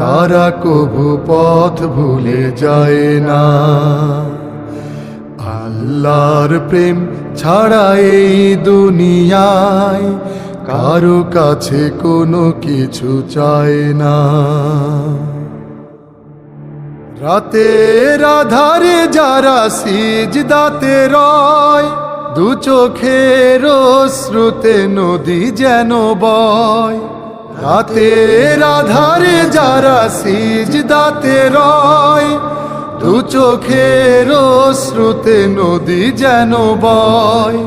তারা কভু পথ ভুলে যায় না। আল্লাহর প্রেম ছাড়া এই দুনিয়ায় কারও কাছে কোনো কিছু চায় না। রাতের আধারে যারা সিজ সিজদাতে রয়, দু চোখের শ্রুতে নদী যেন বয়। রাতের আধারে যারা সিজ দাতে রয় দু চোখের শ্রুতে নদী যেন বয়।